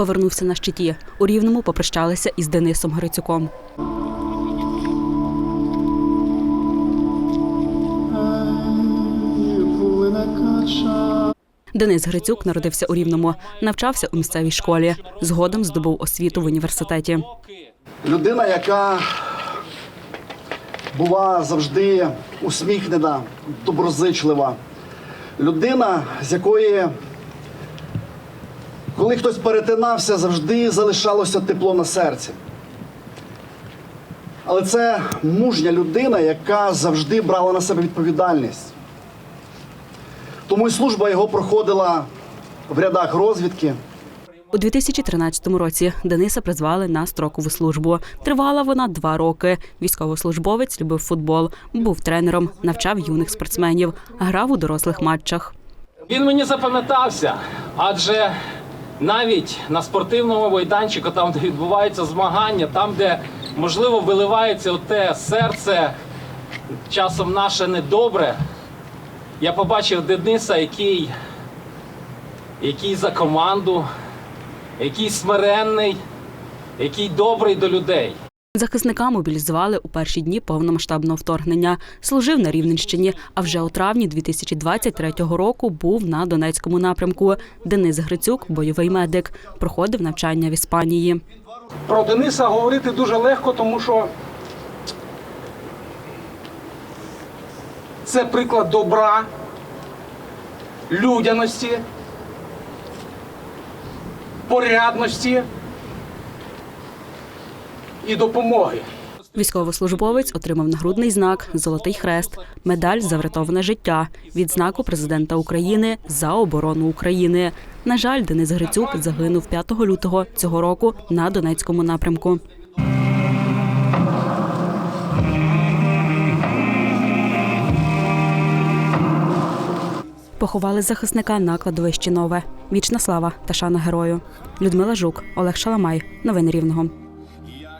повернувся на щиті. У рівному попрощалися із Денисом Грицюком. Денис Грицюк народився у Рівному, навчався у місцевій школі. Згодом здобув освіту в університеті. Людина, яка була завжди усміхнена, доброзичлива. Людина, з якої, коли хтось перетинався, завжди залишалося тепло на серці. Але це мужня людина, яка завжди брала на себе відповідальність. Тому і служба його проходила в рядах розвідки. У 2013 році Дениса призвали на строкову службу. Тривала вона два роки. Військовослужбовець любив футбол, був тренером, навчав юних спортсменів, грав у дорослих матчах. Він мені запам'ятався, адже навіть на спортивному майданчику, там, де відбуваються змагання, там, де можливо виливається те серце, часом наше недобре, я побачив Дениса, який, який за команду, який смиренний, який добрий до людей. Захисника мобілізували у перші дні повномасштабного вторгнення. Служив на Рівненщині, а вже у травні 2023 року був на Донецькому напрямку. Денис Грицюк, бойовий медик, проходив навчання в Іспанії. Про Дениса говорити дуже легко, тому що це приклад добра, людяності, порядності і допомоги. Військовослужбовець отримав нагрудний знак, золотий хрест, медаль за врятоване життя, відзнаку президента України за оборону України. На жаль, Денис Грицюк загинув 5 лютого цього року на Донецькому напрямку. Поховали захисника на кладовищі Нове. Вічна слава та шана герою. Людмила Жук, Олег Шаламай. Новини Рівного.